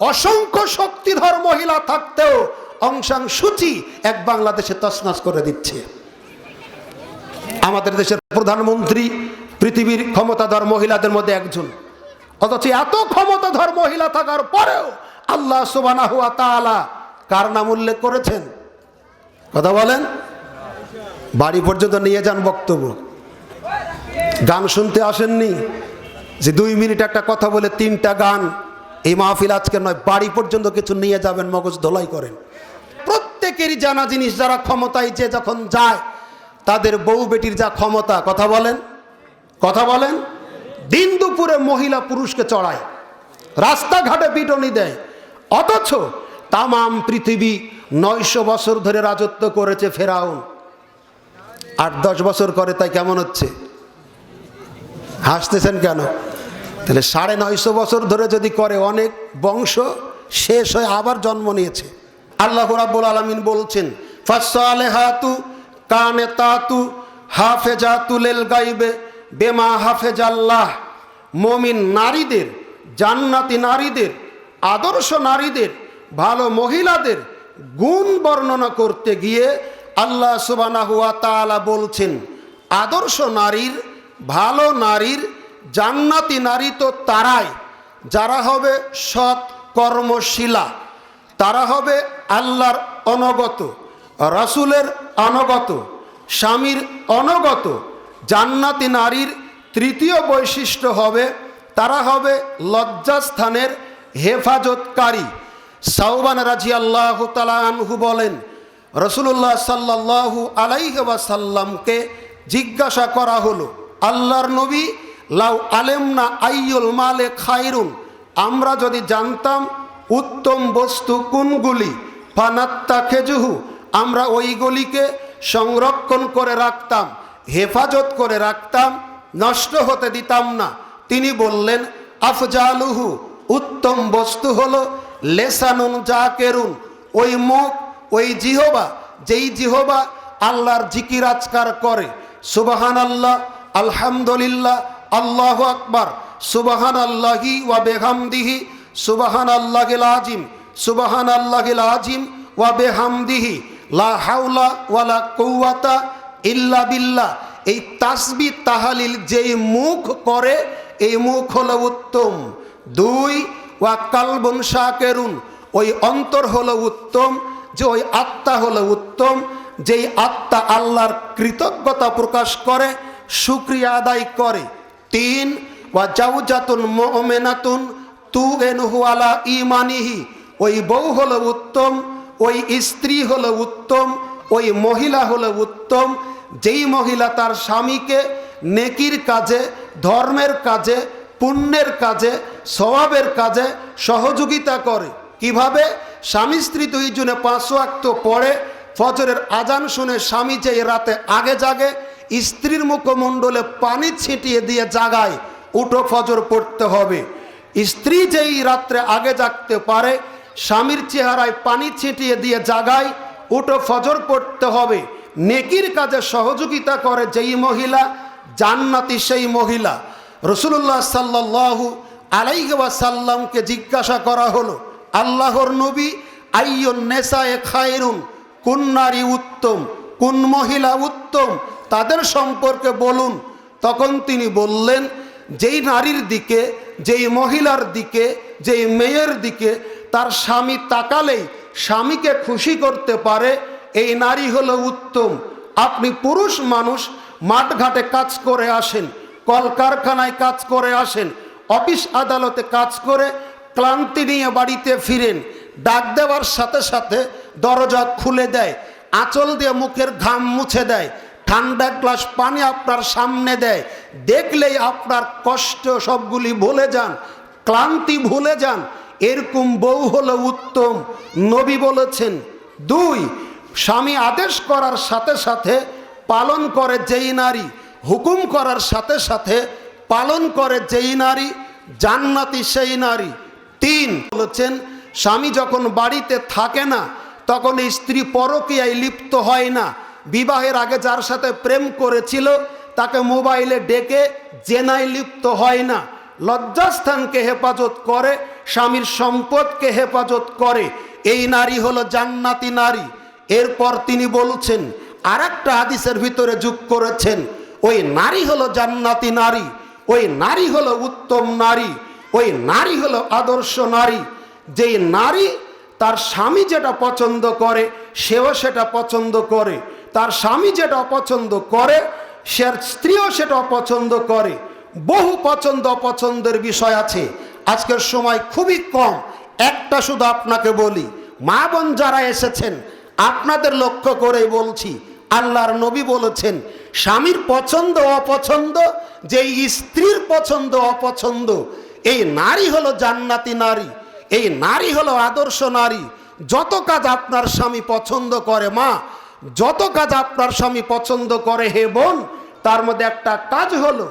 অসংখ্য শক্তিধর মহিলা থাকতেও অংশাং সূচি এক বাংলাদেশে তসনাস করে দিচ্ছে। আমাদের দেশের প্রধানমন্ত্রী পৃথিবীর ক্ষমতাধর মহিলাদের মধ্যে একজন। অথচ এত ক্ষমতাধর মহিলা থাকার পরেও আল্লাহ সুবানা হুয়া তাআলা কার নাম উল্লেখ করেছেন? কথা বলেন। বাড়ি পর্যন্ত নিয়ে যান বক্তব্য। গান শুনতে আসেননি। যে দুই মিনিট একটা কথা বলে তিনটা গান এই মাহফিল আজকে নয়, বাড়ি পর্যন্ত কিছু নিয়ে যাবেন, মগজ ধোলাই করেন। প্রত্যেকেরই জানা জিনিস, যারা ক্ষমতায় যে যখন যায়, তাদের বউ বেটির যা ক্ষমতা, কথা বলেন কথা বলেন। দিন দুপুরে মহিলা পুরুষকে চড়ায়, রাস্তাঘাটে পিটনি দেয়। অথচ তামাম পৃথিবী নয়শো বছর ধরে রাজত্ব করেছে ফেরাউন। আট, দশ বছর করে, তাই কেমন হচ্ছে? হাসতেছেন কেন? তাহলে সাড়ে নয়শো বছর ধরে যদি করে অনেক বংশ, শেষ হয়ে আবার জন্ম নিয়েছে। আল্লাহ রাব্বুল আলামিন বলছেন ফাসালেহাতু কানে তাতু হাফেজাতুলেল গাইবে বেমা হাফেজ আল্লাহ মমিন নারীদের, জান্নাতি নারীদের, আদর্শ নারীদের, ভালো মহিলাদের গুণ বর্ণনা করতে গিয়ে আল্লাহ সুবানাহু ওয়া তাআলা বলছেন, আদর্শ নারীর, ভালো নারীর জান্নাতি নারী তো তারাই। যারা হবে সৎ কর্মশীলা, তারা হবে আল্লাহর অনগত, রাসূলের অনগত, স্বামীর অনগত। জান্নাতি নারীর তৃতীয় বৈশিষ্ট্য হবে, তারা হবে লজ্জাস্থানের হেফাজতকারী। সাউবান রাজি আল্লাহ আনহু বলেন রসুল্লাহ সাল্লাহু আলাইসাল্লামকে জিজ্ঞাসা করা হলো, আল্লাহর নবী লাউ আলেম না আইয়ুল মালে খাইরুন। আমরা যদি জানতাম উত্তম বস্তু কোনগুলি, ফানাত্তা খেজুহু, আমরা ওইগুলিকে সংরক্ষণ করে রাখতাম, হেফাজত করে রাখতাম, নষ্ট হতে দিতাম না। তিনি বললেন, আফজালুহু, উত্তম বস্তু হলো লেসানুন জাকেরুন। ওই মুখ, ওই জিহবা, যেই জিহবা আল্লাহর জিকির আজকার করে। সুবাহান আল্লাহ আলহামদুলিল্লাহ আল্লাহ আকবার। সুবাহান আল্লাহি ওয়া বেহামদিহি। সুবাহান আল্লাহিল আজিম সুবাহান আল্লাহিল আজিম ওয়া বেহামদিহি। লা হাওলা ওয়ালা কৌয়াতা ইল্লা বিল্লাহ। এই তাসবি তাহালিল যেই মুখ করে, এই মুখ হলো উত্তম। দুই, ওয়া কালবন শাকেরুন। ওই অন্তর হলো উত্তম, যে ওই আত্মা হলো উত্তম। যেই আত্মা আল্লাহর কৃতজ্ঞতা প্রকাশ করে, শুক্রিয়া আদায় করে তিন ওয়া জাউজাতুন মোমেনাতুন তু এনহু আলা ইমানিহি ওই বউ হলো উত্তম, ওই স্ত্রী হলো উত্তম, ওই মহিলা হলো উত্তম। যেই মহিলা তার স্বামীকে নেকির কাজে, ধর্মের কাজে, পুণ্যের কাজে, স্বভাবের কাজে সহযোগিতা করে। কীভাবে? স্বামী স্ত্রী দুইজনে পাঁচশো আক্ত পড়ে, ফজরের আজান শুনে স্বামী যে রাতে আগে জাগে স্ত্রীর মুখমণ্ডলে পানি ছিটিয়ে দিয়ে জাগায় উঠো ফজর পড়তে হবে। স্ত্রী যেই রাত্রে আগে জাগতে পারে, স্বামীর চেহারায় পানি ছিটিয়ে দিয়ে জাগায় উঠো ফজর পড়তে হবে। নেকির কাজে সহযোগিতা করে যেই মহিলা, জান্নাতি সেই মহিলা। রসুল্লাহ সাল্লাহু আলাইসাল্লামকে জিজ্ঞাসা করা হলো, আল্লাহর নবী আইয়ন নেশায় খায়রুন? কোন নারী উত্তম? কোন মহিলা উত্তম? তাদের সম্পর্কে বলুন। তখন তিনি বললেন, যেই নারীর দিকে, যেই মহিলার দিকে, যেই মেয়ের দিকে তার স্বামী তাকালেই স্বামীকে খুশি করতে পারে, এই নারী হলো উত্তম। আপনি পুরুষ মানুষ, মাঠঘাটে কাজ করে আসেন, কলকারখানায় কাজ করে আসেন, অফিস আদালতে কাজ করে ক্লান্তি নিয়ে বাড়িতে ফিরেন, ডাক দেওয়ার সাথে সাথে দরজা খুলে দেয়, আঁচল দিয়ে মুখের ঘাম মুছে দেয় ঠান্ডা গ্লাস পানি আপনার সামনে দেয়। দেখলেই আপনার কষ্ট সবগুলি ভুলে যান, ক্লান্তি ভুলে যান। এরকম বউ হলো উত্তম। নবী বলেছেন, দুই, স্বামী আদেশ করার সাথে সাথে পালন করে যেই নারী, হুকুম করার সাথে সাথে পালন করে যেই নারী, জান্নাতি সেই নারী। তিন, বলেছেন, স্বামী যখন বাড়িতে থাকে না, তখন স্ত্রী পরকীয়ায় লিপ্ত হয় না। বিবাহের আগে যার সাথে প্রেম করেছিল, তাকে মোবাইলে ডেকে জেনায় লিপ্ত হয় না। লজ্জাস্থানকে হেফাজত করে, স্বামীর সম্পদকে হেফাজত করে। এই নারী হলো জান্নাতি নারী। এরপর তিনি বলছেন আর একটা হাদিসের ভিতরে যোগ করেছেন, ওই নারী হলো জান্নাতি নারী, ওই নারী হলো উত্তম নারী, ওই নারী হলো আদর্শ নারী। যেই নারী তার স্বামী যেটা পছন্দ করে, সেও সেটা পছন্দ করে। তার স্বামী যেটা অপছন্দ করে, সে স্ত্রীও সেটা অপছন্দ করে। বহু পছন্দ অপছন্দের বিষয় আছে। আজকের সময় খুবই কম। একটা শুধু আপনাকে বলি, মা বোন যারা এসেছেন, আপনাদের লক্ষ্য করে বলছি, আল্লাহর নবী বলেছেন, স্বামীর পছন্দ অপছন্দ যে স্ত্রীর পছন্দ অপছন্দ, এই নারী হলো জান্নাতি নারী, এই নারী হলো আদর্শ নারী। যত কাজ আপনার স্বামী পছন্দ করে, মা যত কাজ আপনার স্বামী পছন্দ করে হে বোন, তার মধ্যে একটা কাজ হলো,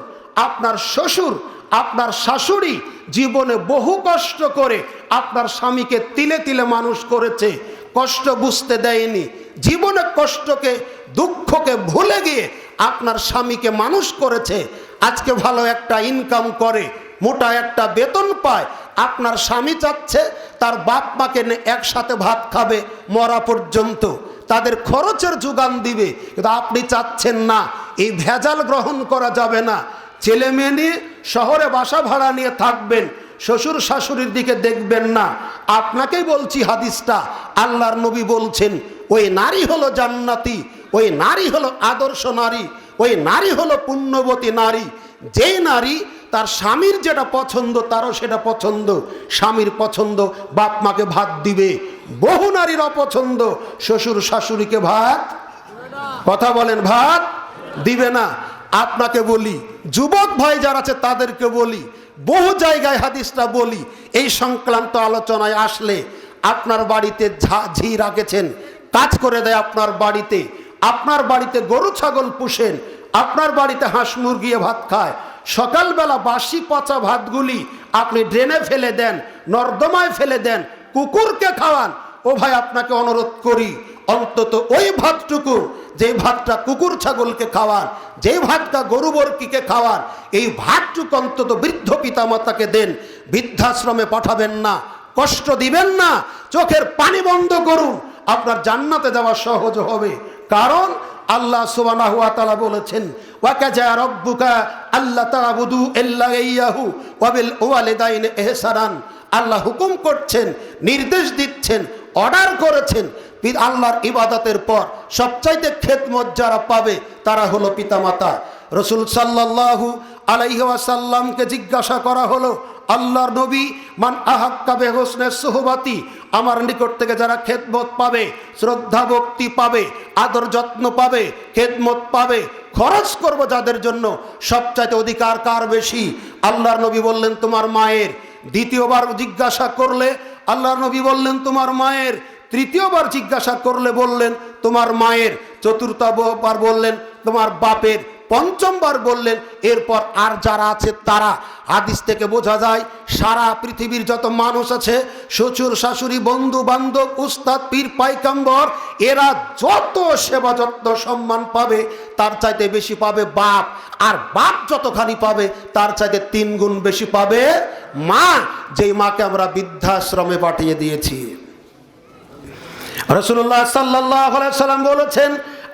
আপনার শ্বশুর, আপনার শাশুড়ি জীবনে বহু কষ্ট করে আপনার স্বামীকে তিলে তিলে মানুষ করেছে, কষ্ট বুঝতে দেয়নি, জীবনে কষ্টকে, দুঃখকে ভুলে গিয়ে আপনার স্বামীকে মানুষ করেছে, আজকে ভালো একটা ইনকাম করে, মোটা একটা বেতন পায়, আপনার স্বামী চাচ্ছে তার বাপ মাকে একসাথে ভাত খাবে মরা পর্যন্ত। তাদের খরচের যোগান দিবে। কিন্তু আপনি চাচ্ছেন না, এই ভেজাল গ্রহণ করা যাবে না। ছেলে মেয়ে নিয়ে, শহরে বাসা ভাড়া নিয়ে থাকবেন, শ্বশুর শাশুড়ির দিকে দেখবেন না। আপনাকেই বলছি হাদিসটা, আল্লাহর নবী বলছেন, ওই নারী হলো জান্নাতি, ওই নারী হলো আদর্শ নারী, ওই নারী হলো পুণ্যবতী নারী। যেই নারী, তার স্বামীর যেটা পছন্দ, তারও সেটা পছন্দ। স্বামীর পছন্দ, বাপ মাকে ভাত দিবে। বহু নারীর অপছন্দ, শ্বশুর শাশুড়িকে ভাত, কথা বলেন ভাত, দিবে না। আপনাকে বলি, যুবক ভাই যারা আছে তাদেরকে বলি, বহু জায়গায় হাদিসটা বলি, এই সংক্রান্ত আলোচনায় আসলে আপনার বাড়িতে ঝা রাখেছেন কাজ করে দেয় আপনার বাড়িতে। আপনার বাড়িতে গরু, ছাগল পুষেন, আপনার বাড়িতে হাঁস মুরগিয়ে ভাত খায়। সকালবেলা বাসি পচা ভাতগুলি আপনি ড্রেনে ফেলে দেন, নর্দমায় ফেলে দেন কুকুরকে খাওয়ান। ও ভাই, আপনাকে অনুরোধ করি, অন্তত ওই ভাতটুকু, যে ভাতটা কুকুর ছাগলকে খাওয়ান, যে ভাতটা গরু বর্কিকে খাওয়ান, এই ভাতটুকু অন্তত বৃদ্ধ পিতামাতাকে দেন। বৃদ্ধাশ্রমে পাঠাবেন না, কষ্ট দিবেন না, চোখের পানি বন্ধ করুন, আপনার জান্নাতে যাওয়া সহজ হবে। কারণ আল্লাহ সুবহানাহু ওয়া তাআলা বলেছেন রব্বুকা আল্লাহ তাআবুদু ইল্লা ইয়াহু, ওয়া বিল ওয়ালিদাইনি ইহসানান। আল্লাহ হুকুম করছেন, নির্দেশ দিচ্ছেন অর্ডার করেছেন। আল্লাহর ইবাদতের পর সবচাইতে খেদমত যারা পাবে তারা হলো পিতামাতা। রসুল সাল্লাল্লাহু আলাইহি ওয়াসাল্লামকে জিজ্ঞাসা করা হলো, আল্লাহর নবী, মান আহাক্কা বেহসনে সোহবাতি? আমার নিকট থেকে যারা খেদমত পাবে, শ্রদ্ধা ভক্তি পাবে, আদর যত্ন পাবে, খেদমত পাবে, খরচ করব যাদের জন্য সবচাইতে অধিকার কার বেশি? আল্লাহর নবী বললেন, তোমার মায়ের। দ্বিতীয়বার জিজ্ঞাসা করলে আল্লাহ নবী বললেন, তোমার মায়ের। তৃতীয়বার জিজ্ঞাসা করলে বললেন, তোমার মায়ের। চতুর্থবার বললেন, তোমার বাপের। পঞ্চমবার বললেন, এরপর আর যারা আছে তারা। হাদিস থেকে বোঝা যায়, সারা পৃথিবীর যত মানুষ আছে, শ্বশুর, শাশুড়ি বন্ধু বান্ধব উস্তাদ, পীর পাইকাম্বর এরা যত সেবা যত্ন সম্মান পাবে, তার চাইতে বেশি পাবে বাপ। আর বাপ যতখানি পাবে, তার চাইতে তিন গুণ বেশি পাবে মা, যেই মাকে আমরা বৃদ্ধাশ্রমে পাঠিয়ে দিয়েছি। রসুল্লাহ সাল্লাহ সাল্লাম বলেছেন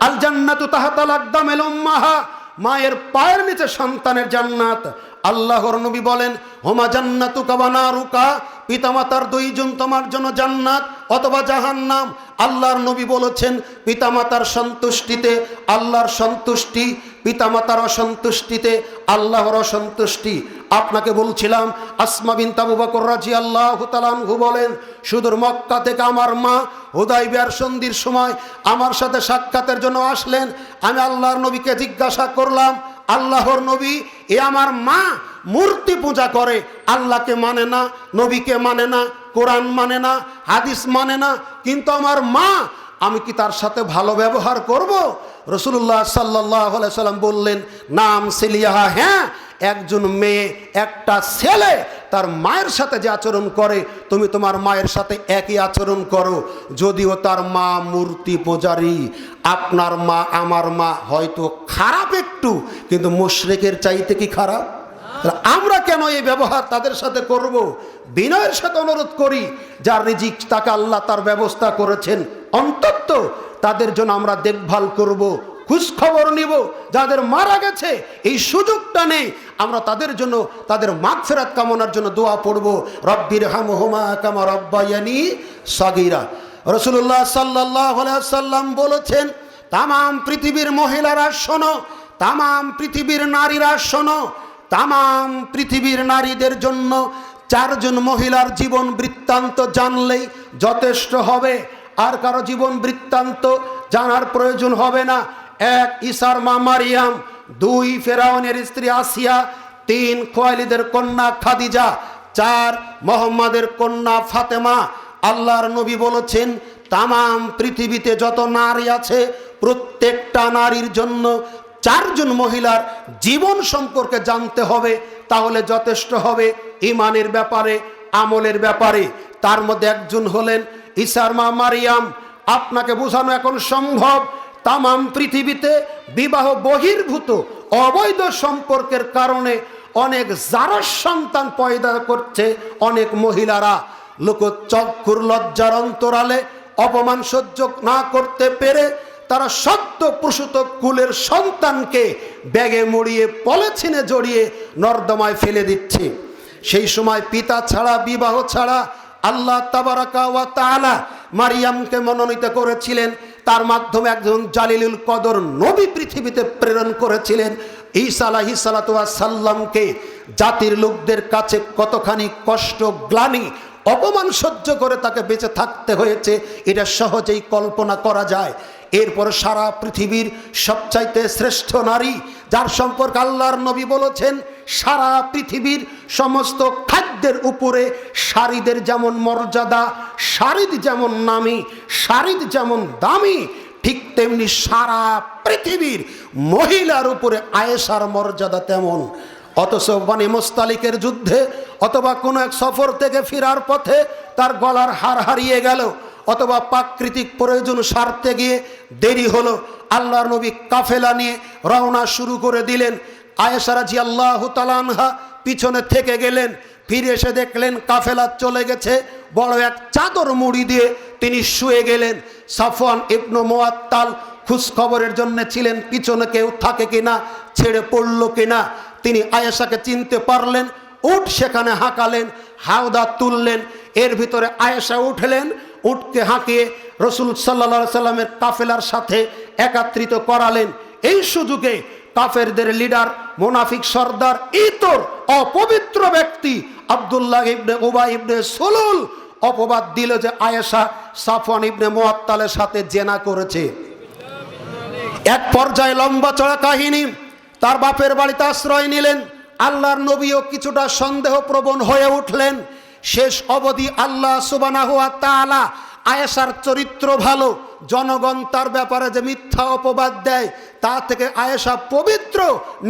আল জান্নাতু তাহাতাল আকদামেল উম্মাহা মায়ের পায়ের নিচে সন্তানের জান্নাত। আল্লাহর নবী বলেন, হোমা জান্নাতু কাবানা রুকা পিতামাতার দুইজন তোমার জন্য জান্নাত অথবা জাহান্নাম। আল্লাহর নবী বলেছেন, পিতামাতার সন্তুষ্টিতে আল্লাহর সন্তুষ্টি পিতামাতার অসন্তুষ্টিতে, আল্লাহর অসন্তুষ্টি। আপনাকে বলছিলাম, আসমা বিন তাবু বকর রাজি আল্লাহ বলেন, সুদূর মক্কা থেকে আমার মা হুদাই বিয়ার সন্ধির সময় আমার সাথে সাক্ষাতের জন্য আসলেন। আমি আল্লাহর নবীকে জিজ্ঞাসা করলাম, আল্লাহর নবী, এ আমার মা মূর্তি পূজা করে, আল্লাহকে মানে না, নবীকে মানে না, কোরআন মানে না, হাদিস মানে না, কিন্তু আমার মা আমি কি তার সাথে ভালো ব্যবহার করব? রসুল্লাহ সাল্লাহ সাল্লাম বললেন, নাম সিলিয়াহা হ্যাঁ একজন মেয়ে, একটা ছেলে, তার মায়ের সাথে যে আচরণ করে, তুমি তোমার মায়ের সাথে একই আচরণ করো। যদিও তার মা মূর্তি পূজারী, আপনার মা, আমার মা হয়তো খারাপ একটু, কিন্তু মুশরেকের চাইতে কি খারাপ? আমরা কেন এই ব্যবহার তাদের সাথে করব? বিনয়ের সাথে অনুরোধ করি, যার রিজিক তাকে আল্লাহ তার ব্যবস্থা করেছেন। অন্তত তাদের জন্য আমরা দেখভাল করব খবর নিব। যাদের মারা গেছে, এই সুযোগটা নেই। আমরা তাদের জন্য, তাদের মাগফেরাত কামনার জন্য দোয়া পড়ব। রব্বির হামহুমা কামা রব্বায়ানি সাগিরা। রসুল্লাহ সাল্লাহ সাল্লাম বলেছেন, তামাম পৃথিবীর মহিলারা শোনো, তামাম পৃথিবীর নারীরা শোনো, তামাম পৃথিবীর নারীদের জন্য চারজন মহিলার জীবন বৃত্তান্ত জানলেই যথেষ্ট হবে। আর কারও জীবন বৃত্তান্ত জানার প্রয়োজন হবে না। এক ইসার মা মারিয়াম, দুই ফেরাউনের স্ত্রী আসিয়া, তিন খোয়ালিদের কন্যা খাদিজা, চার মোহাম্মদের কন্যা ফাতেমা। আল্লাহর নবী বলেছেন, তামাম পৃথিবীতে যত নারী আছে, প্রত্যেকটা নারীর জন্য চারজন মহিলার জীবন সম্পর্কে জানতে হবে, তাহলে যথেষ্ট হবে। ইমানের ব্যাপারে, আমলের ব্যাপারে। তার মধ্যে একজন হলেন ইসার মা মারিয়াম। আপনাকে বোঝানো এখন সম্ভব, তামাম পৃথিবীতে বিবাহ বহির্ভূত, অবৈধ সম্পর্কের কারণে অনেক জারস সন্তান পয়দা করছে, অনেক মহিলারা লোক চক্ষুর লজ্জার অন্তরালে অপমান সহ্য না করতে পেরে তারা সত্য প্রসূত কুলের সন্তানকে ব্যাগে মুড়িয়ে পলিথিনে জড়িয়ে নর্দমায় ফেলে দিচ্ছে। সেই সময় পিতা ছাড়া, বিবাহ ছাড়া আল্লাহ তাবারাকা মারিয়ামকে মনোনীত করেছিলেন। তার মাধ্যমে একজন জালিলুল কদর নবী পৃথিবীতে প্রেরণ করেছিলেন। ঈসা আলাহি সাল্লামকে জাতির লোকদের কাছে কতখানি কষ্ট, গ্লানি, অপমান সহ্য করে তাকে বেঁচে থাকতে হয়েছে, এটা সহজেই কল্পনা করা যায়। এরপর সারা পৃথিবীর সবচাইতে শ্রেষ্ঠ নারী, যার সম্পর্কে আল্লাহর নবী বলেছেন সারা পৃথিবীর সমস্ত খাদ্যের উপরে শাড়িদের যেমন মর্যাদা শাড়িদ যেমন নামি শাড়িদ যেমন দামি, ঠিক তেমনি সারা পৃথিবীর মহিলার উপরে আয়েশার মর্যাদা তেমন। অথচ বানি মোস্তালিকের যুদ্ধে অথবা কোনো এক সফর থেকে ফেরার পথে তার গলার হার হারিয়ে গেল, অথবা প্রাকৃতিক প্রয়োজন সারতে গিয়ে দেরি হলো, আল্লাহর নবী কাফেলা নিয়ে রওনা শুরু করে দিলেন। আয়েসারাজি আল্লাহ তালানহা পিছনে থেকে গেলেন, ফিরে এসে দেখলেন কাফেলা চলে গেছে। বড় এক চাদর মুড়ি দিয়ে তিনি শুয়ে গেলেন। সাফওয়ান ইবনু মোয়াত্তাল খবরের জন্য ছিলেন, পিছনে কেউ থাকে কিনা, ছেড়ে পড়ল কিনা। তিনি আয়েশাকে চিনতে পারলেন, উঠ সেখানে হাঁকালেন, হাওদা তুললেন। এর ভিতরে আয়েশা উঠলেন, উঠকে হাঁকিয়ে রসুল সাল্লা সাল্লামের কাফেলার সাথে একাত্রিত করালেন। এই সুযোগে কাফেরদের লিডার, মোনাফিক সর্দার, ইতর, অপবিত্র ব্যক্তি আবদুল্লাহ ইবনে ওবা ইবনে সুলুল অপবাদ দিল যে আয়েশা সাফওয়ান ইবনে মোয়াত্তালের সাথে জেনা করেছে। এক পর্যায়ে লম্বা চড়া কাহিনী, তার বাপের বাড়িতে আশ্রয় নিলেন, আল্লাহর নবীও কিছুটা সন্দেহপ্রবণ হয়ে উঠলেন। শেষ অবধি আল্লাহ সুবানাহুয়া তালা আয়েশার চরিত্র ভালো, জনগণ তার ব্যাপারে যে মিথ্যা অপবাদ দেয়, তা থেকে আয়েশা পবিত্র,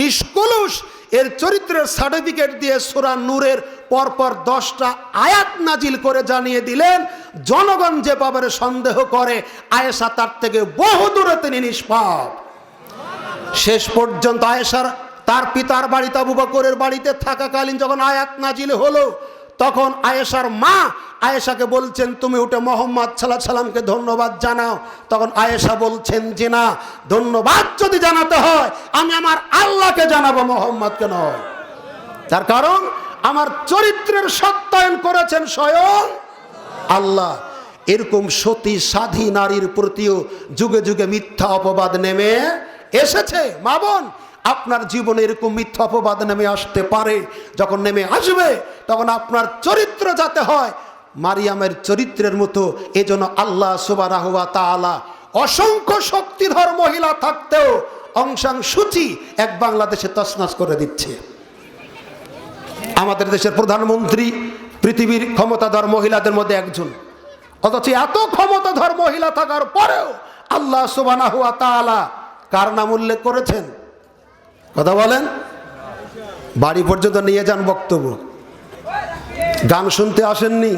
নিষ্কলুষ, এর চরিত্রের সার্টিফিকেট দিয়ে সুরা নূরের পরপর দশটা আয়াত নাজিল করে জানিয়ে দিলেন, জনগণ যে ব্যাপারে সন্দেহ করে, আয়েশা তার থেকে বহু দূরে তিনি নিষ্পাপ। শেষ পর্যন্ত আয়েশার, তার পিতার বাড়িতে আবু বকরের বাড়িতে থাকাকালীন যখন আয়াত নাজিল হলো তখন আয়েশার মা আয়েশাকে বলছেন, তুমি উঠে মোহাম্মদ সাল্লাহ সাল্লামকে ধন্যবাদ জানাও। তখন আয়েশা বলছেন যে না, ধন্যবাদ যদি জানাতে হয়, আমি আমার আল্লাহকে জানাব, মোহাম্মদকে নয়। তার কারণ, আমার চরিত্রের সত্যায়ন করেছেন স্বয়ং আল্লাহ। এরকম সতী সাধী নারীর প্রতিও যুগে যুগে মিথ্যা অপবাদ নেমে এসেছে। মা বোন আপনার জীবনে এরকম মিথ্যা অপবাদ নেমে আসতে পারে। যখন নেমে আসবে, তখন আপনার চরিত্র যাতে হয়, মারিয়ামের চরিত্রের মতো এজন্য আল্লাহ তাআলা অসংখ্য শক্তিধর মহিলা থাকতেও অংশাংসূচি এক বাংলাদেশে তসনাস করে দিচ্ছে। আমাদের দেশের প্রধানমন্ত্রী পৃথিবীর ক্ষমতাধর মহিলাদের মধ্যে একজন। অথচ এত ক্ষমতাধর মহিলা থাকার পরেও আল্লাহ সুবানা হুয়া তালা কার নাম উল্লেখ করেছেন? কথা বলেন? বাড়ি পর্যন্ত নিয়ে যান বক্তব্য। গান শুনতে আসেননি।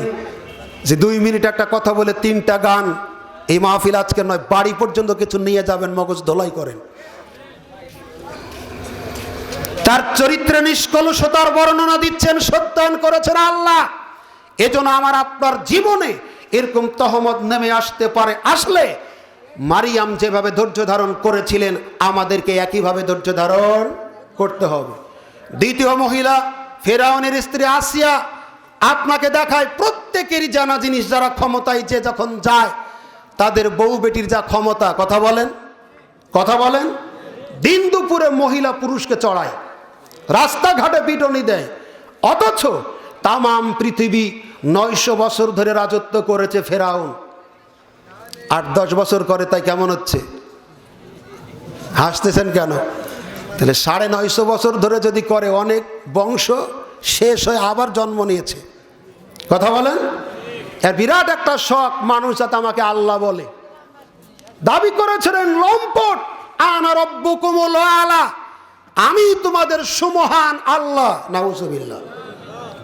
যে দুই মিনিট একটা কথা বলে তিনটা গান, এই মাহফিল আজকে নয়, বাড়ি পর্যন্ত কিছু নিয়ে যাবেন, মগজ ধোলাই করেন। তার চরিত্রে নিষ্কলুষতার বর্ণনা দিচ্ছেন, সত্যায়ন করেছেন আল্লাহ। এজন্য আমার আপনার জীবনে এরকম তহমত নেমে আসতে পারে। আসলে মারিয়াম যেভাবে ধৈর্য ধারণ করেছিলেন, আমাদেরকে একইভাবে ধৈর্য ধারণ করতে হবে। দ্বিতীয় মহিলা, ফেরাউনের স্ত্রী আসিয়া আপনাকে দেখায়, প্রত্যেকেরই জানা জিনিস, যারা ক্ষমতায় যে যখন যায়, তাদের বউ বেটির যা ক্ষমতা, কথা বলেন কথা বলেন। দিন দুপুরে মহিলা পুরুষকে চড়ায়, রাস্তাঘাটে পিটনি দেয়। অথচ তামাম পৃথিবী নয়শো বছর ধরে রাজত্ব করেছে ফেরাউন। আট, দশ বছর করে তাই কেমন হচ্ছে? হাসতেছেন কেন? তাহলে সাড়ে নয়শো বছর ধরে যদি করে অনেক বংশ, শেষ হয়ে আবার জন্ম নিয়েছে। কথা বলেন? বিরাট একটা শখ মানুষ যাতে আমাকে আল্লাহ বলে। দাবি করেছিলেন, লম্পট আলা। আমি তোমাদের সুমহান আল্লাহ, নাউজুবিল্লাহ।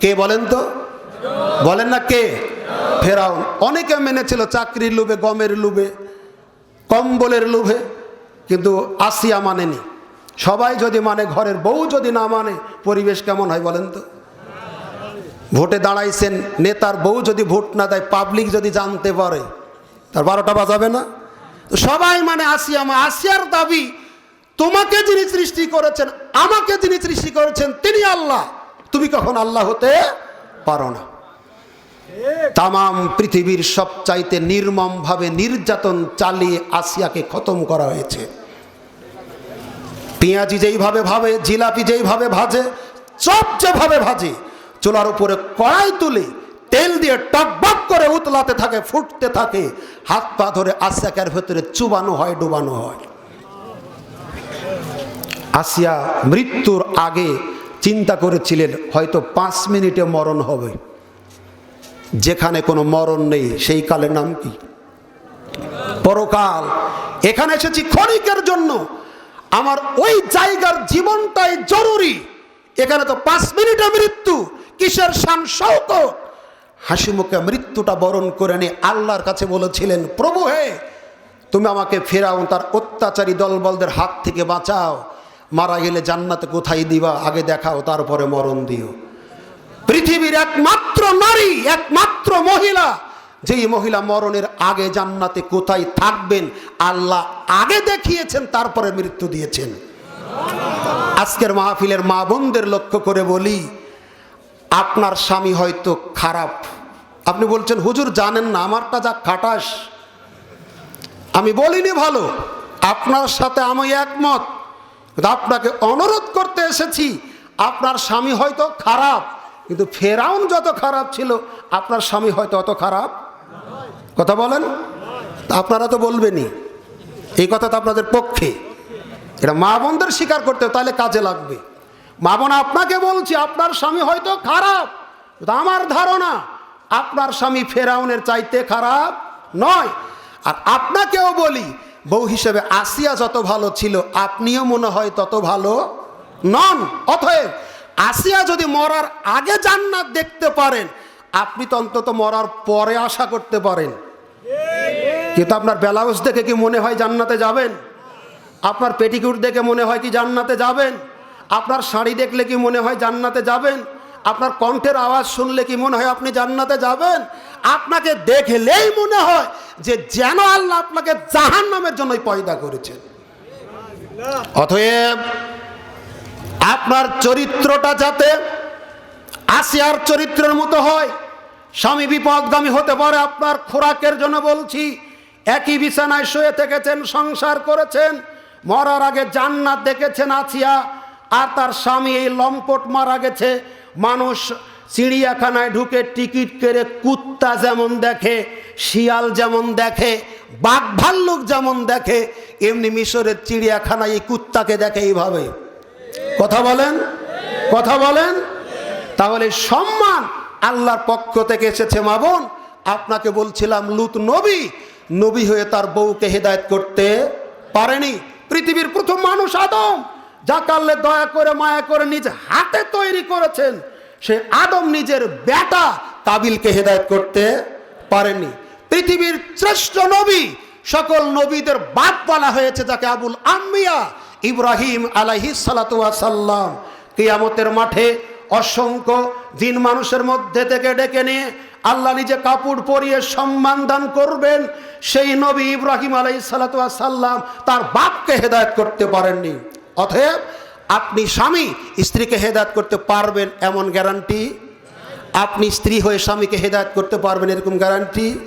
কে বলেন তো? বলেন না কে? ফেরাউন। অনেকে মেনেছিল চাকরির লোভে, গমের লোভে, কম্বলের লোভে, কিন্তু আসিয়া মানেনি। সবাই যদি মানে ঘরের বউ যদি না মানে পরিবেশ কেমন হয় বলেন তো? ভোটে দাঁড়াইছেন, নেতার বউ যদি ভোট না দেয় পাবলিক যদি জানতে পারে, তার বারোটা বাজাবে না? তো সবাই মানে আসিয়া মা আসিয়ার দাবি, তোমাকে যিনি সৃষ্টি করেছেন, আমাকে যিনি সৃষ্টি করেছেন, তিনি আল্লাহ। তুমি কখন আল্লাহ হতে পারো না। তামাম পৃথিবীর সবচাইতে নির্মমভাবে নির্যাতন চালিয়ে আসিয়াকে খতম করা হয়েছে। পেঁয়াজি যেইভাবে ভাবে, জিলাপি যেইভাবে ভাজে, চপ যেভাবে ভাজে, চুলার উপরে কড়াই তুলে তেল দিয়ে টকবক করে উতলাতে থাকে, ফুটতে থাকে, হাত পা ধরে আসিয়াকের ভেতরে চুবানো হয়, ডুবানো হয়। আসিয়া মৃত্যুর আগে চিন্তা করেছিলেন, হয়তো পাঁচ মিনিটে মরণ হবে। যেখানে কোনো মরণ নেই, সেই কালের নাম কি? পরকাল। এখানে এসেছি ক্ষণিকের জন্য। আমার ওই জায়গার জীবনটাই জরুরি। এখানে তো পাঁচ মিনিটে মৃত্যু। কিসের শান শৌক হাসি মুখে মৃত্যুটা বরণ করে নিয়ে আল্লাহর কাছে বলেছিলেন, প্রভু হে, তুমি আমাকে ফেরাও, তার অত্যাচারী দলবলদের হাত থেকে বাঁচাও। মারা গেলে জান্নাতে কোথায় দিবা? আগে দেখাও, তারপরে মরণ দিও। পৃথিবীর একমাত্র নারী, একমাত্র মহিলা। যেই মহিলা মরণের আগে জান্নাতে কোথায় থাকবেন, আল্লাহ আগে দেখিয়েছেন, তারপরে মৃত্যু দিয়েছেন। আজকের মাহফিলের মা বোনদের লক্ষ্য করে বলি, আপনার স্বামী হয়তো খারাপ। আপনি বলছেন, হুজুর, জানেন না, আমারটা যা খাটাস। আমি বলিনি ভালো, আপনার সাথে আমি একমত। আপনাকে অনুরোধ করতে এসেছি, আপনার স্বামী হয়তো খারাপ। কিন্তু ফেরাউন যত খারাপ ছিল, আপনার স্বামী হয়তো অত খারাপ? কথা বলেন? আপনারা তো বলবেনই। এই কথা তো আপনাদের পক্ষে। এটা মা বোনদের স্বীকার করতে তাহলে কাজে লাগবে। মা বোন, আপনাকে বলছি, আপনার স্বামী হয়তো খারাপ আমার ধারণা, আপনার স্বামী ফেরাউনের চাইতে খারাপ নয়। আর আপনাকেও বলি, বউ হিসেবে আসিয়া যত ভালো ছিল, আপনিও মনে হয় তত ভালো নন। অতএব আসিয়া যদি মরার আগে জান্নাত দেখতে পারেন, আপনি তো অন্তত মরার পরে আশা করতে পারেন। কিন্তু আপনার ব্লাউজ দেখে কি মনে হয় জান্নাতে যাবেন? আপনার পেটিকুট দেখে মনে হয় কি জান্নাতে যাবেন? আপনার শাড়ি দেখলে কি মনে হয় জান্নাতে যাবেন? আপনার কণ্ঠের আওয়াজ শুনলে কি মনে হয় আপনি জান্নাতে যাবেন? আপনাকে দেখলেই মনে হয় যে যেন আল্লাহ আপনাকে জাহান নামের জন্যই পয়দা করেছেন। অতএব আপনার চরিত্রটা যাতে আসিয়ার চরিত্রের মতো হয়, স্বামী বিপদগামী হতে পারে আপনার খোরাকের জন্য বলছি, একই বিছানায় শুয়ে থেকেছেন, সংসার করেছেন, মরার আগে জান্নাত দেখেছেন আসিয়া আর তার স্বামী এই লম্পট মারা গেছে, মানুষ চিড়িয়াখানায় ঢুকে টিকিট কেড়ে কুত্তা যেমন দেখে, শিয়াল যেমন দেখে, বাঘ ভাল্লুক যেমন দেখে, এমনি মিশরের চিড়িয়াখানায় এই কুত্তাকে দেখে এইভাবে। কথা বলেন? কথা বলেন? তাহলে সম্মান আল্লাহর পক্ষ থেকে এসেছে, মা বোন। আপনাকে বলছিলাম, লুত নবী নবী হয়ে তার বউকে হেদায়ত করতে পারেনি। পৃথিবীর প্রথম মানুষ আদম যা কাল্লে দয়া করে, মায়া করে নিজ হাতে তৈরি করেছেন, সে আদম নিজের বেটা কাবিলকে হেদায়ত করতে পারেনি। পৃথিবীর শ্রেষ্ঠ নবী, সকল নবীদের বাদ বলা হয়েছে, যাকে আবুল আম্বিয়া ইব্রাহিম আলাইহি সাল্লাম কিয়ামতের মাঠে অসংখ্য দিন মানুষের মধ্যে থেকে ডেকে নিয়ে আল্লাহ নিজে কাপড় পরিয়ে সম্মান দান করবেন। সেই নবী ইব্রাহিম আলাই সাল্লাম তার বাপকে হেদায়ত করতে পারেননি। অতএব আপনি স্বামী, স্ত্রীকে হেদায়ত করতে পারবেন এমন গ্যারান্টি? আপনি স্ত্রী হয়ে স্বামীকে হেদায়ত করতে পারবেন এরকম গ্যারান্টি?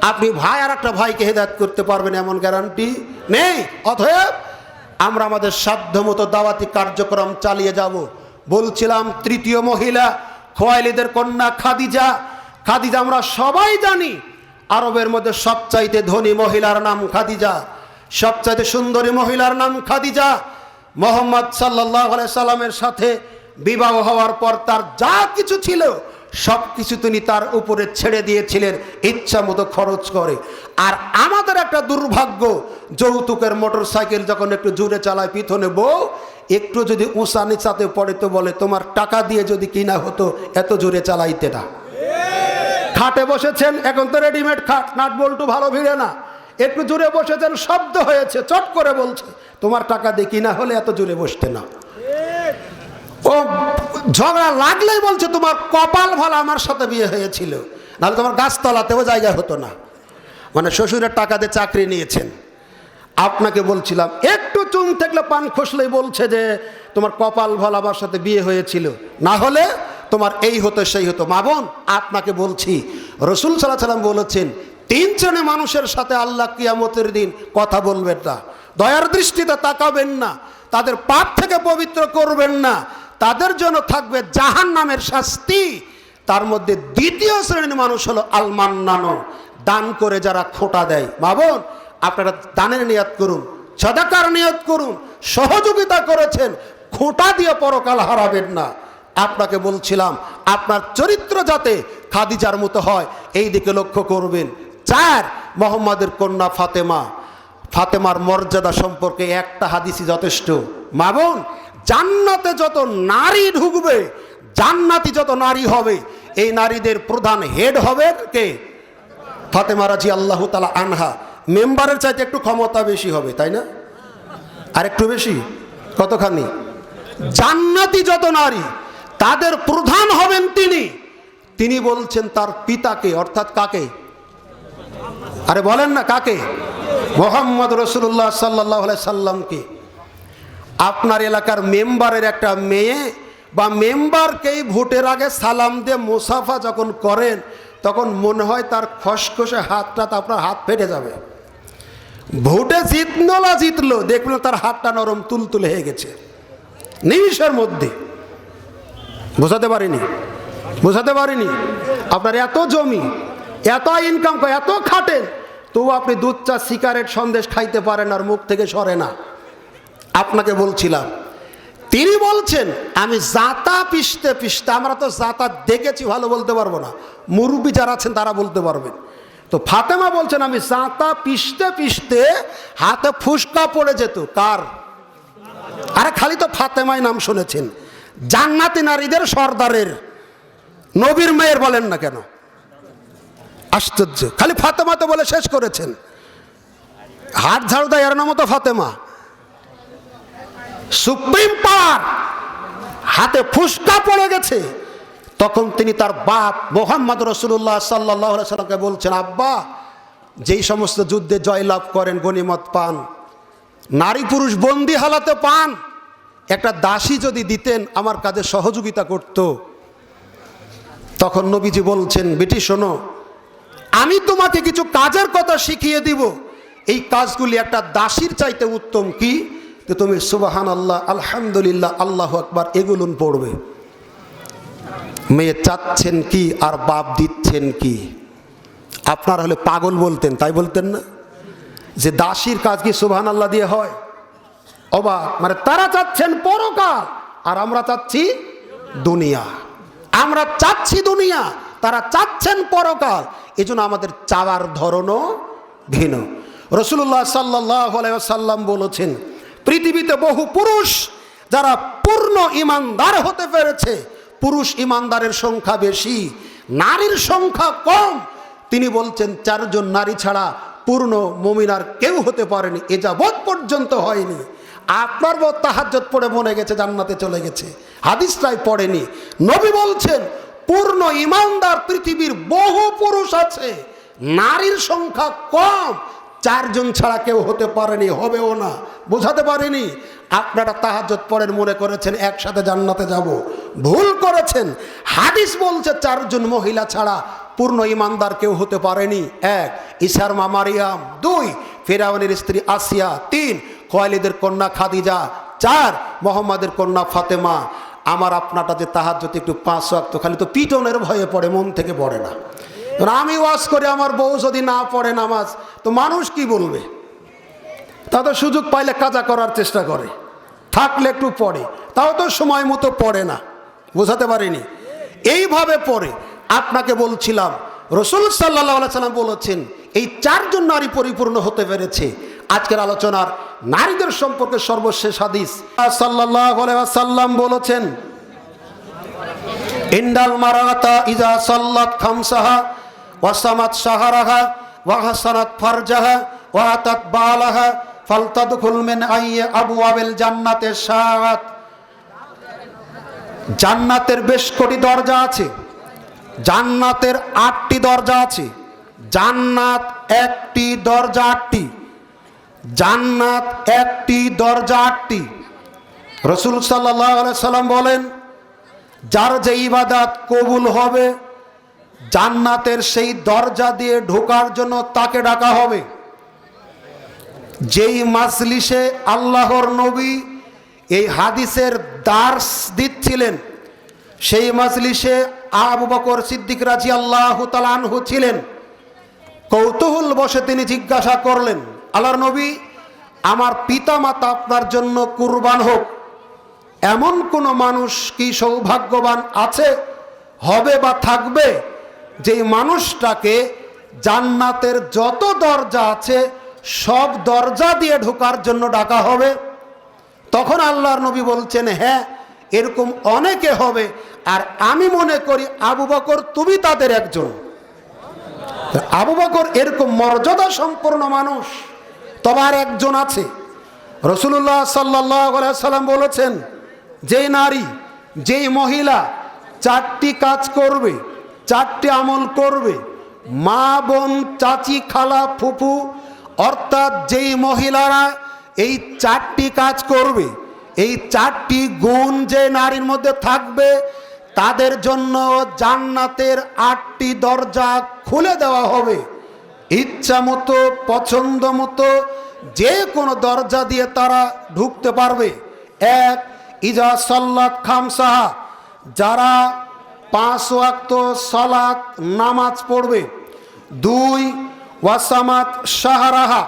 আপনি ভাই আর একটা ভাইকে হেদায়ত করতে পারবেন এমন গ্যারান্টি? নেই। অতএব আমরা আমাদের সাধ্যমতো দাওয়াতি কার্যক্রম চালিয়ে যাব। বলছিলাম, তৃতীয় মহিলা, খোয়াইলিদের কন্যা খাদিজা। খাদিজা আমরা সবাই জানি, আরবের মধ্যে সবচাইতে ধনী মহিলার নাম খাদিজা। সবচাইতে সুন্দরী মহিলার নাম খাদিজা। মোহাম্মদ সাল্লাহ সাল্লামের সাথে বিবাহ হওয়ার পর তার যা কিছু ছিল সব কিছু তিনি তার উপরে ছেড়ে দিয়েছিলেন, ইচ্ছা মতো খরচ করে। আর আমাদের একটা দুর্ভাগ্য, যৌতুকের মোটর সাইকেল যখন একটু জুড়ে চালায়, পিছনে বউ, একটু যদি উঁচা নিচাতে পড়ে তো বলে, তোমার টাকা দিয়ে যদি কিনা হতো, এত জোরে চালাইতে না। খাটে বসেছেন, এখন তো রেডিমেড খাট, নাট বল্টু ভালো ভিড়ে না। একটু জুড়ে বসেছেন, শব্দ হয়েছে, চট করে বলছে, তোমার টাকা দিয়ে কিনা হলে এত জুড়ে বসতে না। ও ঝগড়া লাগলেই বলছে, তোমার কপাল ভালো, আমার সাথে বিয়ে হয়েছিল। নাহলে তোমার গাছতলাতেও জায়গা হতো না। মানে শ্বশুরের টাকা দিয়ে চাকরি নিয়েছেন। আপনাকে বলছিলাম, একটু চুন থাকলে পান খসলেই বলছে যে, তোমার কপাল ভালো, আমার সাথে বিয়ে হয়েছিল। না হলে তোমার এই হতো, সেই হতো। মা বোন, আপনাকে বলছি, রসুল সাল্লাহ সাল্লাম বলেছেন, তিন শ্রেণি মানুষের সাথে আল্লাহ কিয়ামতের দিন কথা বলবেন না। দয়ার দৃষ্টিতে তাকাবেন না। তাদের পাপ থেকে পবিত্র করবেন না। তাদের জন্য থাকবে জাহান নামের শাস্তি। তার মধ্যে দ্বিতীয় শ্রেণির মানুষ হলো আলমান্নানো। দান করে যারা খোটা দেয়। মাবোন আপনারা দানের নিয়াত করুন, সদাকার নিয়ত করুন, সহযোগিতা করেছেন, খোটা দিয়ে পরকাল হারাবেন না। আপনাকে বলছিলাম, আপনার চরিত্র যাতে খাদিজার মতো হয়, এই দিকে লক্ষ্য করবেন। চার, মোহাম্মদের কন্যা ফাতেমা। ফাতেমার মর্যাদা সম্পর্কে একটা হাদিসই যথেষ্ট। মা বোন জান্নাতে যত নারী ঢুকবে, জান্নাতি যত নারী হবে, এই নারীদের প্রধান হেড হবে কে? ফাতেমা রাজি আল্লাহ তালা আনহা। মেম্বারের চাইতে একটু ক্ষমতা বেশি হবে, তাই না? আর একটু বেশি? কতখানি? জান্নাতি যত নারী, তাদের প্রধান হবেন তিনি। তিনি বলছেন তার পিতাকে, অর্থাৎ কাকে? আরে বলেন না, কাকে? মোহাম্মদ রসুল্লাহ সাল্লাহ সাল্লামকে। আপনার এলাকার মেম্বারের একটা মেয়ে বা মেম্বারকেই ভোটের আগে সালাম দিয়ে মুসাফা যখন করেন, তখন মনে হয় তার খসখসে হাতটা আপনার হাত ফেটে যাবে। ভোটে জিতলো না জিতলো দেখল তার হাতটা নরম তুলতুলে হয়ে গেছে। নিমিষের মধ্যে। বোঝাতে পারিনি? বোঝাতে পারিনি? আপনার এত জমি, এত ইনকাম এত খাটেন তবু আপনি দুধ চা সিগারেট সন্দেশ খাইতে পারেন আর মুখ থেকে সরে না। আপনাকে বলছিলাম। তিনি বলছেন, আমি জাতা পিষতে পিষতে, আমরা তো জাতা দেখেছি, ভালো বলতে পারব না। মুরব্বী যারা আছেন, তারা বলতে পারবেন। তো ফাতেমা বলছেন, আমি জাতা পিষতে পিষতে হাতে ফুসকা পড়ে যেত। কার? আরে খালি তো ফাতেমাই নাম শুনেছেন। জান্নাতি নারীদের সর্দারের। নবীর মেয়ের বলেন না কেন? আশ্চর্য। খালি ফাতেমা তো বলে শেষ করেছেন। হাত ঝাড়ু দেয়, এর নামও তো ফাতেমা। সুপ্রিম পাওয়ার হাতে ফুসকা পড়ে গেছে। তখন তিনি তার বাপ মোহাম্মদ রসুল্লাহ সাল্লাহ সাল্লামকে বলছেন, আব্বা, যেই সমস্ত যুদ্ধে জয়লাভ করেন, গণিমত পান, নারী পুরুষ বন্দি হালাতে পান, একটা দাসী যদি দিতেন, আমার কাজে সহযোগিতা করত। তখন নবীজি বলছেন, বেটি, শোনো, আমি তোমাকে কিছু কাজের কথা শিখিয়ে দিব। এই কাজগুলি একটা দাসীর চাইতে উত্তম কি? যে তুমি সুবাহান আল্লাহ আলহামদুলিল্লাহ, আল্লাহ আকবার এগুলুন পড়বে। মেয়ে চাচ্ছেন কি আর বাপ দিচ্ছেন কি? আপনার হলে পাগল বলতেন, তাই বলতেন না? যে দাসীর কাজ কি সুবাহান আল্লাহ দিয়ে হয়? অবাক মানে তারা চাচ্ছেন পরকাল আর আমরা চাচ্ছি দুনিয়া। আমরা চাচ্ছি দুনিয়া, তারা চাচ্ছেন পরকাল এজন্য আমাদের চাওয়ার ধরনও ভিন্ন। রসুল্লাহ সাল্লাহ সাল্লাম বলেছেন পৃথিবীতে বহু পুরুষ যারা পূর্ণ ইমানদার হতে পেরেছে, পুরুষ ইমানদারের সংখ্যা বেশি, নারীর সংখ্যা কম। তিনি বলছেন, চারজন নারী ছাড়া পূর্ণ মমিনার কেউ হতে পারেনি, এ যাবৎ পর্যন্ত হয়নি। আপনার বউ তাহাজ্জত পড়ে মনে গেছে, জান্নাতে চলে গেছে। হাদিসটাই পড়েনি। নবী বলছেন, পূর্ণ ইমানদার পৃথিবীর বহু পুরুষ আছে, নারীর সংখ্যা কম চারজন ছাড়া কেউ হতে পারেনি, হবেও না। বোঝাতে পারেনি? আপনারা তাহাজ্জত পড়েন, মনে করেছেন একসাথে জান্নাতে যাব। ভুল করেছেন। হাদিস বলছে চারজন মহিলা ছাড়া পূর্ণ ইমানদার কেউ হতে পারেনি। এক, ইসার মা মারিয়াম। দুই, ফেরাউনের স্ত্রী আসিয়া। তিন কোয়ালিদের কন্যা খাদিজা। চার, মোহাম্মদের কন্যা ফাতেমা। আমার আপনারটা যে তাহাজ্জত একটু পাঁচ ওয়াক্ত, খালি তো পিটনের ভয়ে পড়ে, মন থেকে পড়ে না। আমি ওয়াজ করে, আমার বউ যদি না পড়ে নামাজ, তো মানুষ কি বলবে? তাদের সুযোগ পাইলে কাজা করার চেষ্টা করে। থাকলে একটু পড়ে, তাও তো সময় মতো পড়ে না, বোঝাতে পারিনি। এইভাবে পড়ে, আপনাকে বলছিলাম, রসুল সাল্লাহ সাল্লাম বলেছেন, এই চারজন নারী পরিপূর্ণ হতে পেরেছে। আজকের আলোচনার নারীদের সম্পর্কে সর্বশেষ হাদিস। সাল্লাম বলেছেন, ইন্দাল মারাতা ইজা সাল্লাত খামসাহা ওয়াসামাত সাহারাহা ওয়াহাসানাত ফারজাহা ওয়াহাতাত বালাহা ফালতাদখুল মিন আইয়ে আবু আবেল জান্নাতে সাত জান্নাতের বেশ কোটি দরজা আছে। জান্নাতের আটটি দরজা আছে। জান্নাত একটি, দরজা আটটি। জান্নাত একটি, দরজা আটটি। রসুল সাল্লাহ সাল্লাম বলেন, যার যে ইবাদাত কবুল হবে জান্নাতের সেই দরজা দিয়ে ঢোকার জন্য তাকে ডাকা হবে। যেই মাজলিসে আল্লাহর নবী এই হাদিসের দার্স দিচ্ছিলেন, সেই মাজলিসে আবু বকর সিদ্দিক রাজি আল্লাহ তালানহু ছিলেন। কৌতূহল বসে তিনি জিজ্ঞাসা করলেন, আল্লাহর নবী, আমার পিতা মাতা আপনার জন্য কুরবান হোক। এমন কোনো মানুষ কি সৌভাগ্যবান আছে? হবে বা থাকবে? যেই মানুষটাকে জান্নাতের যত দরজা আছে, সব দরজা দিয়ে ঢোকার জন্য ডাকা হবে। তখন আল্লাহর নবী বলছেন হ্যাঁ এরকম অনেকে হবে। আর আমি মনে করি আবু বকর, তুমি তাদের একজন। আবু বকর এরকম মর্যাদা সম্পন্ন মানুষ তোমার একজন আছে। রসুল্লাহ সাল্লাহ সাল্লাম বলেছেন যে নারী, যেই মহিলা চারটি কাজ করবে চারটি আমল করবে। মা, বোন, চাচি, খালা, ফুফু, অর্থাৎ যেই মহিলারা এই চারটি কাজ করবে, এই চারটি গুণ যে নারীর মধ্যে থাকবে, তাদের জন্য জান্নাতের আটটি দরজা খুলে দেওয়া হবে। ইচ্ছা মতো, পছন্দ মতো যে কোনো দরজা দিয়ে তারা ঢুকতে পারবে। এক, ইজা সল্লাত খামসাহা, যারা পাঁচ ওয়াক্ত সলাত, নামাজ পড়বে। দুই, ওয়াসামাত সাহারাহা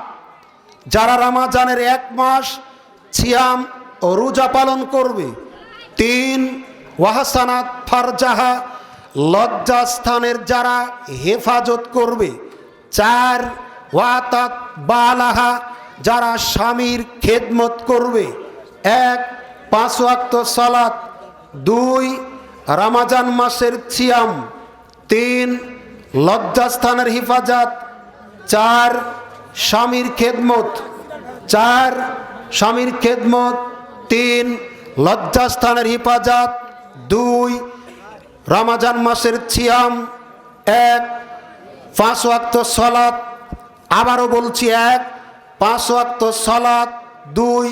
যারা রামাজানের এক মাস ছিয়াম রোজা পালন করবে। তিন, ওয়াহাসানাত ফারজাহা, লজ্জাস্থানের যারা হেফাজত করবে। চার, ওয়াতাত বালাহা, যারা স্বামীর খেদমত করবে। এক, পাঁচ ওয়াক্ত সালাত। দুই রামাজান মাসের ছিয়াম, তিন লজ্জাস্থানের হিফাজত, চার স্বামীর খেদমত, চার স্বামীর খেদমত, তিন লজ্জাস্থানের হিফাজত, দুই রমাজান মাসের ছিয়াম, এক পাঁচ ওয়াক্ত সলাৎ, আবারও বলছি এক পাঁচ ওয়াক্ত সলাৎ, দুই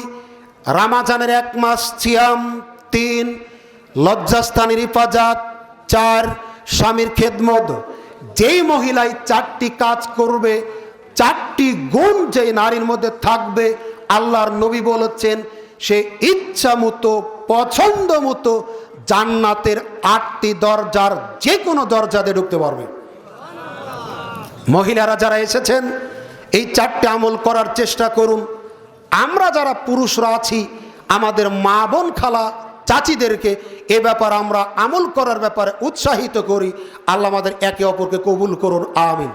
রামাজানের এক মাস ছিয়াম, তিন লজ্জাস্থানের হিফাজত চার, স্বামীর খেদমত। যেই মহিলাই চারটি কাজ করবে, চারটি গুণ যে নারীর মধ্যে থাকবে, আল্লাহর নবী বলেছেন, সে ইচ্ছা মতো, পছন্দ মতো জান্নাতের আটটি দরজার যে কোনো দরজাতে ঢুকতে পারবে। মহিলারা যারা এসেছেন, এই চারটে আমল করার চেষ্টা করুন। আমরা যারা পুরুষরা আছি, আমাদের মা বোন খালা চাচিদেরকে এ ব্যাপার আমরা আমল করার ব্যাপারে উৎসাহিত করি। আল্লাহ আমাদের একে অপরকে কবুল করুন, আমিন।